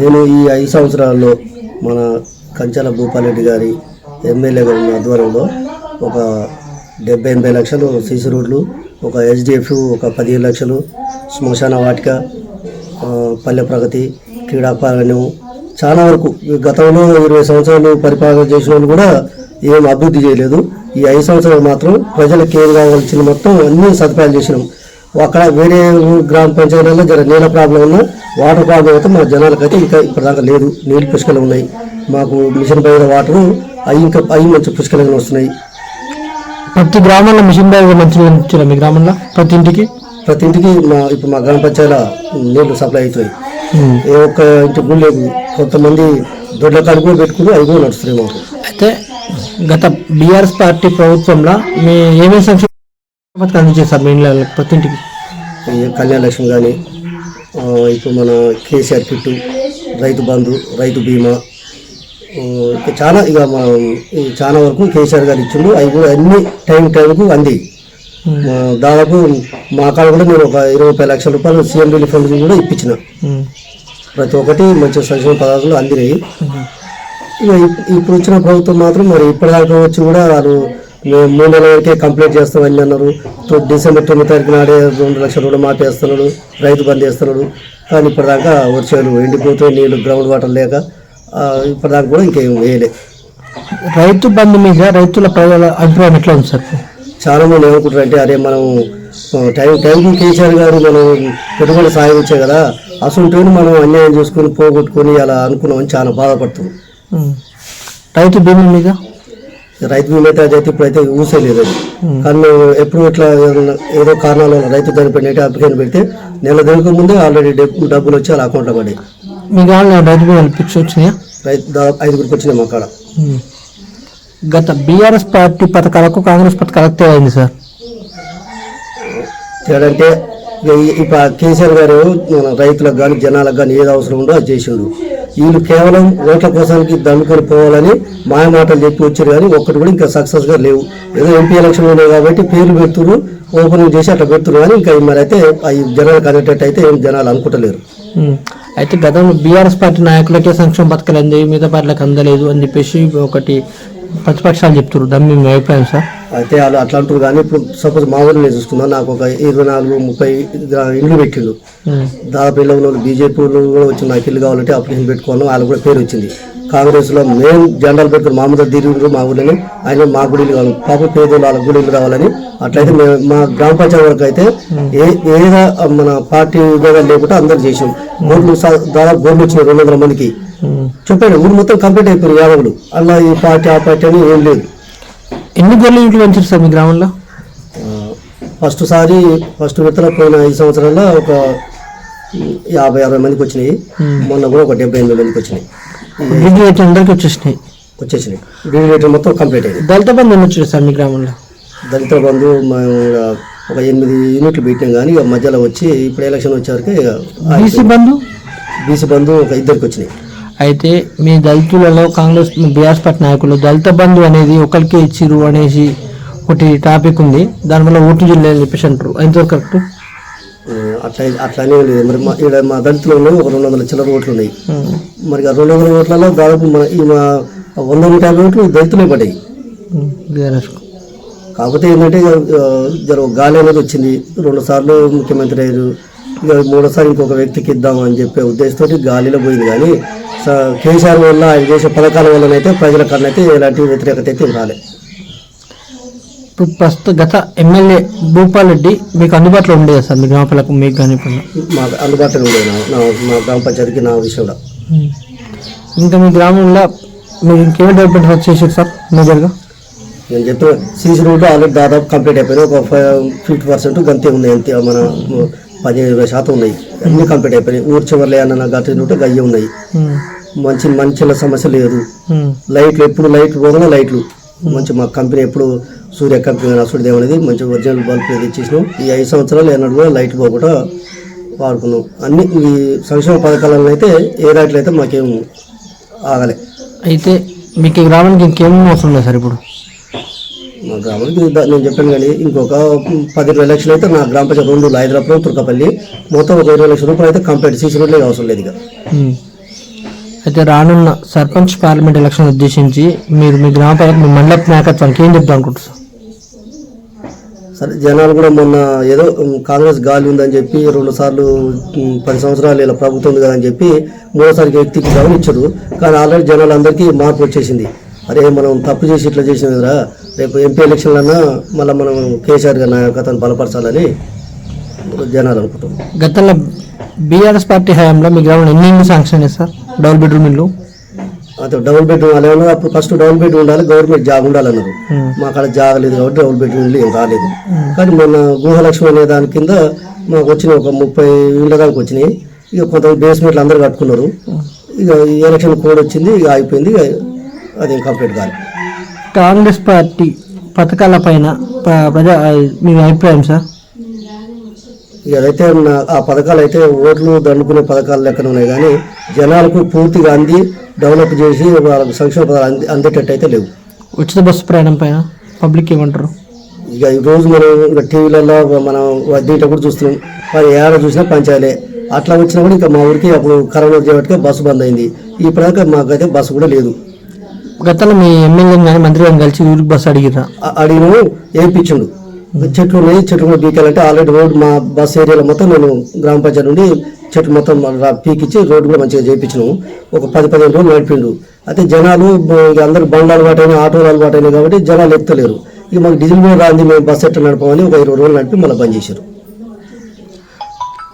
నేను ఈ ఐదు సంవత్సరాల్లో మన కంచాల భూపాలరెడ్డి గారి ఎమ్మెల్యేగా ఉన్న ఆధ్వర్యంలో ఒక డెబ్బై ఎనభై లక్షలు సీసీ రోడ్లు ఒక హెచ్డిఎఫ్ ఒక పదిహేను లక్షలు శ్మశాన వాటిక పల్లె ప్రగతి క్రీడాపాలన్యం చాలా వరకు ఈ గతంలో ఇరవై సంవత్సరాలు పరిపాలన చేసిన వాళ్ళు కూడా ఏం అభివృద్ధి చేయలేదు. ఈ ఐదు సంవత్సరాలు మాత్రం ప్రజలకు ఏం కావాల్సిన మొత్తం అన్ని సదుపాయాలు చేసినాం. అక్కడ వేరే గ్రామ పంచాయతీలలో జర నీళ్ళ ప్రాబ్లం ఉన్నా వాటర్ ప్రాబ్లం అయితే మా జనాలకైతే ఇంకా ఇప్పటిదాకా లేదు. నీళ్ళు పుష్కలు ఉన్నాయి. మాకు మిషన్ పైన వాటర్ అవి ఇంకా అవి మంచి పుష్కలంగా వస్తున్నాయి. ప్రతి గ్రామంలో మిషన్ మంచిగా ఇచ్చారా మీ గ్రామంలో? ప్రతి ఇంటికి? ప్రతి ఇంటికి మా ఇప్పుడు మా గ్రామ పంచాయతీలో నీళ్ళు సప్లై అవుతాయి ఏ ఒక్క ఇంటికి కూడా లేదు కొంతమంది దొడ్ల కాడు కూడా పెట్టుకుని అవి కూడా నడుస్తున్నాయి మాకు. అయితే గత బీఆర్ఎస్ పార్టీ ప్రభుత్వంలో మీ ఏమేమి సంక్షేమ పథకాలు అందించారు మీ ఇంట్లో ప్రతి ఇంటికి? కళ్యాణ లక్ష్మి కానీ ఇప్పుడు మన కేసీఆర్ కిట్టు రైతు బంధు రైతు బీమా చాలా ఇక చాలా వరకు కేసీఆర్ గారు ఇచ్చిండు. అవి కూడా అన్ని టైం టైంకు అంది. దాదాపు మా కాడ కూడా నేను ఒక ఇరవై ముప్పై లక్షల రూపాయలు సీఎం రిలీఫ్ ఫండ్ కూడా ఇప్పించిన. ప్రతి ఒక్కటి మంచి సంక్షేమ పదార్థాలు అందినాయి. ఇప్పుడు వచ్చిన ప్రభుత్వం మాత్రం మరి ఇప్పటిదాకా వచ్చి కూడా వాళ్ళు మేము మూడు నెలల వరకే కంప్లీట్ చేస్తామని అన్నారు. డిసెంబర్ తొమ్మిది తారీఖు నాడే రెండు లక్షల మాఫీ వేస్తున్నాడు రైతు బంద్ చేస్తున్నాడు. కానీ ఇప్పటిదాకా వర్షాలు ఎండిపోతే నీళ్ళు గ్రౌండ్ వాటర్ లేక ఇప్పటిదాకా కూడా ఇంకేం వేయలే. రైతు బంధు మీద రైతుల ప్రజల అభిప్రాయం ఎట్లా ఉంది సార్? చాలా మంది ఏమనుకుంటారు అంటే అరే మనం టైం టైంకి కేసీఆర్ గారు మనం పెట్టుబడి సాయం ఇచ్చే కదా అసలు మనం అన్యాయం చేసుకుని పోగొట్టుకొని అలా అనుకున్నామని చాలా బాధపడుతున్నాం. ఉమ్. రైతు బీమా మీద? రైతు బీమా అయితే అయితే ఇప్పుడైతే ఊసే లేదు అది. కానీ మేము ఎప్పుడు ఇట్లా ఏదో కారణాల వల్ల రైతు చనిపోయినట్టు అప్లికేషన్ పెడితే నెల దినక ముందే ఆల్రెడీ డబ్బులు వచ్చి వాళ్ళ అకౌంట్లో పడి మీ గ్రామంలో రైతు బీమా పిక్స్ వచ్చినాయా? రైతు దాదాపు ఐదుగురికి వచ్చినాయి మా కాడ. గత బీఆర్ఎస్ పార్టీ పథకాలకు కాంగ్రెస్ పథకాలకు తేడా అయింది సార్? ఇక ఈ- ఇప్పుడు కేసీఆర్ గారు రైతులకు కానీ జనాలకు కానీ ఏది అవసరం ఉందో అది చేసిండు వీళ్ళు కేవలం ఓట్ల కోసానికి దండుకొని పోవాలని మాయ మాటలు చెప్పి వచ్చారు కానీ ఒక్కటి కూడా ఇంకా సక్సెస్గా లేవు. ఏదో ఎంపీ ఎలక్షన్ ఉన్నాయి కాబట్టి పేర్లు పెడుతున్నారు ఓపెనింగ్ చేసి అట్లా పెడుతున్నారు కానీ ఇంకా మరి అయితే అవి జనాలు అనేటట్టు అయితే ఏం జనాలు అనుకుంటలేరు. అయితే గతంలో బీఆర్ఎస్ పార్టీ నాయకులకే సంక్షేమ పథకాలు అంది మిగతా పార్టీలకు అందలేదు అని చెప్పేసి ఒకటి ప్రతిపక్షాలు చెప్తున్నారు దాన్ని మీ అభిప్రాయం సార్? అయితే వాళ్ళు అట్లా అంటారు కానీ ఇప్పుడు సపోజ్ మా ఊరిలో నేను చూసుకుందాం నాకు ఒక ఇరవై నాలుగు ముప్పై ఇండ్లు పెట్టిండు. దాదాపు ఇళ్ళ ఉన్న బీజేపీ కూడా వచ్చి నాకు ఇల్లు కావాలంటే అప్లికేషన్ పెట్టుకోను వాళ్ళకి కూడా పేరు వచ్చింది. కాంగ్రెస్లో మేము జెండాలు పెట్టుకుని మామూలు తిరిగి మా ఊళ్ళని ఆయన మా గుడి కావాలి. పాప పేదోళ్ళు వాళ్ళ గుడి ఇల్లు కావాలని. అట్లయితే మేము మా గ్రామ పంచాయతీ వరకు అయితే ఏ ఏదో మన పార్టీ లేకుండా అందరు చేసాం గోడ్లు సా- దాదాపు గోడ్లు వచ్చినాయి రెండు వందల మందికి. చెప్పండి ఊరు మొత్తం కంప్లీట్ అయిపోయింది యాదవులు. అలా ఈ పార్టీ ఆ పార్టీ అని ఏం లేదు. ఎన్ని గొర్రెలు ఇంట్లో పెంచారు సార్ మీ గ్రామంలో? ఫస్ట్ సారి ఫస్ట్ విత్తనం పోయిన ఐదు సంవత్సరాల్లో ఒక యాభై అరవై మందికి వచ్చినాయి. మొన్న కూడా ఒక డెబ్బై ఎనిమిది మందికి వచ్చినాయి. డిగ్రీ అయితే అందరికీ వచ్చేసినాయి. వచ్చేసినాయి. డీడీవేటర్ మొత్తం కంప్లీట్ అయింది దళిత బంధు ఎన్ని వచ్చాయి సార్ మీ గ్రామంలో? దళిత బంధు మేము ఒక ఎనిమిది యూనిట్లు పెట్టినాం కానీ ఇక మధ్యలో వచ్చి ఇప్పుడు ఎలక్షన్ వచ్చేవరకు బీసీ బంధు? బీసీ బంధు ఒక ఇద్దరికి వచ్చినాయి. అయితే మీ దళితులలో కాంగ్రెస్ బీఆర్ఎస్ పార్టీ నాయకులు దళిత బంధు అనేది ఒకరికే ఇచ్చిరు అనేసి ఒకటి టాపిక్ ఉంది. దానివల్ల ఓటు జిల్లా అని చెప్పేసి అంటారు. ఎంతవరకు కరెక్ట్? అట్లా అట్లానే లేదు. మరి మా ఇక్కడ మా దళితులు ఉన్నాయి ఒక రెండు వందల చిల్లర ఓట్లు ఉన్నాయి. మరి ఆ రెండు వందల ఓట్లలో దాదాపు మన ఈ మా వంద నూట యాభై ఓట్లు దళితులే పడ్డాయి. కాకపోతే ఏంటంటే గాలి అనేది వచ్చింది. రెండు సార్లు ముఖ్యమంత్రి అయ్యారు. మూడోసారి ఇంకొక వ్యక్తికి ఇద్దాం అని చెప్పే ఉద్దేశంతో గాలిలో పోయింది. కానీ కేసీఆర్ వల్ల ఆయన చేసే పథకాల వల్లనైతే ప్రజల కన్నైతే ఎలాంటి వ్యతిరేకత అయితే రాలే. ఇప్పుడు ప్రస్తుత గత ఎమ్మెల్యే భూపాల్ రెడ్డి మీకు అందుబాటులో ఉండేదా సార్? మీ గ్రామపాలకు మీకు కానీ ఇప్పుడు మా అందుబాటులో ఉండేది నా గ్రామ పంచాయతీకి నా విషయంలో ఇంకా మీ గ్రామంలో మీరు ఇంకేం డెవలప్మెంట్ వర్క్ చేసారు సార్ మేజర్గా? నేను చెప్పిన సీసీ రోడ్డు ఆల్రెడీ దాదాపు కంప్లీట్ అయిపోయినాయి. ఒక ఫిఫ్టీ పర్సెంట్ గంతే ఉన్నాయి అంతే మన పదిహేను ఇరవై శాతం ఉన్నాయి. అన్నీ కంప్లీట్ అయిపోయినాయి. ఊరు చివర్లే అన్న గట్టి ఉంటే గయ్య ఉన్నాయి. మంచి మంచిల సమస్య లేదు. లైట్లు ఎప్పుడు లైట్లు పోగా లైట్లు. మంచి మా కంపెనీ ఎప్పుడు సూర్య కంపెనీ అసలు అనేది మంచి ఒరిజినల్ బల్బ్ తెచ్చేసినాం ఈ ఐదు సంవత్సరాలు ఏనాడు కూడా లైట్లు పోకుండా వాడుకున్నాం. అన్ని ఈ సంక్షేమ పథకాలలో అయితే ఏ లైట్లు అయితే మాకేం ఆగలే. అయితే మీకు ఈ గ్రామానికి ఇంకేం అవసరం లేదు సార్ ఇప్పుడు? మా గ్రామానికి దా- నేను చెప్పాను కానీ ఇంకొక పది ఇరవై లక్షలు అయితే నా గ్రామ పంచాయతీ రెండు హైదరాబాద్ తుర్కపల్లి మొత్తం ఒక ఇరవై లక్షల రూపాయలు అయితే కంప్లీట్ సీసీ రోడ్లే అవసరం లేదు ఇక. అయితే రానున్న సర్పంచ్ పార్లమెంట్ ఎలక్షన్ ఉద్దేశించి మీరు మీ గ్రామ ప్రజలకు మీ మండల నాయకత్వానికి ఏం చెప్తాం అనుకుంటున్నారు సరే? జనాలు కూడా మొన్న ఏదో కాంగ్రెస్ గాలి ఉందని చెప్పి రెండు సార్లు పది సంవత్సరాలు ఇలా ప్రభుత్వం ఉంది కదా అని చెప్పి మూడోసారి వ్యక్తికి గమని ఇచ్చారు. కానీ ఆల్రెడీ జనాలందరికీ మార్పు వచ్చేసింది. అరే మనం తప్పు చేసి ఇట్లా చేసిన కదరా రేపు ఎంపీ ఎలక్షన్లన్నా మళ్ళీ మనం కేసీఆర్ గారి నాయకత్వాన్ని బలపరచాలని జనాలు అనుకుంటాం గతంలో బీఆర్ఎస్ పార్టీ హయాంలో మీ గ్రామంలో ఎన్ని ఇల్లు శాంక్షన్ చేస్తారు డబుల్ బెడ్రూమ్ ఇల్లు? అయితే డబుల్ బెడ్రూమ్ అలా ఏమన్నా అప్పుడు ఫస్ట్ డబుల్ బెడ్రూమ్ ఉండాలి గవర్నమెంట్ జాబ్ ఉండాలన్నారు. మా అక్కడ జాగలేదు కాబట్టి డబుల్ బెడ్రూమ్ ఇల్లు ఏం రాలేదు. కానీ మన గృహలక్ష్మి అనే దాని కింద మాకు వచ్చిన ఒక ముప్పై ఇళ్ళ దాకా వచ్చినాయి. ఇక కొంత బేస్మెంట్లు అందరూ కట్టుకున్నారు. ఇక ఈ ఎలక్షన్ కోడ్ వచ్చింది ఇక అయిపోయింది ఇక అదేం కంప్లీట్ కాదు. కాంగ్రెస్ పార్టీ పథకాల పైన ప్ర- ప్రజా మీ అభిప్రాయం సార్? నా- ఆ పథకాలు అయితే ఓట్లు దండుకునే పథకాలు లెక్కన ఉన్నాయి కానీ జనాలకు పూర్తిగా అంది డెవలప్ చేసి వాళ్ళకి సంక్షేమ పథకాలు అంది అందేటట్టు అయితే లేవు. ఉచిత బస్సు ప్రయాణం పైన పబ్లిక్ ఏమంటారు? ఇక ఈ రోజు మనం ఇంకా టీవీలలో మనం కూడా చూస్తున్నాం. మరి ఏడ చూసినా పంచాయలే అట్లా వచ్చినా కూడా ఇంకా మా ఊరికి అప్పుడు కరోనా చేయబట్టుగా బస్సు బంద్ అయింది ఇప్పటిదాకా మాకైతే బస్సు కూడా లేదు. గతంలో మీ ఎమ్మెల్యే కానీ మంత్రి గారిని కలిసి ఊరికి బస్సు అడిగిరా అ- అడిగినాము వేయించిండు చెట్లు ఉన్నాయి చెట్లు కూడా పీకాలంటే ఆల్రెడీ రోడ్ మా బస్ ఏరియాలో మొత్తం నేను గ్రామ పంచాయతీ నుండి చెట్లు మొత్తం పీకిచ్చి రోడ్డు కూడా మంచిగా చేయించినాము ఒక పది పదిహేను రోజులు నడిపిండు. అయితే జనాలు బ- అందరు బండ్లు అలవాటు ఆటోలు అలవాటు అయినాయి కాబట్టి జనాలు ఎత్తలేరు. ఇక మాకు డీజిల్ కూడా రాంది మేము బస్ ఎట్లా నడపమని ఒక ఇరవై రోజులు నడిపి మళ్ళీ బంద్ చేశారు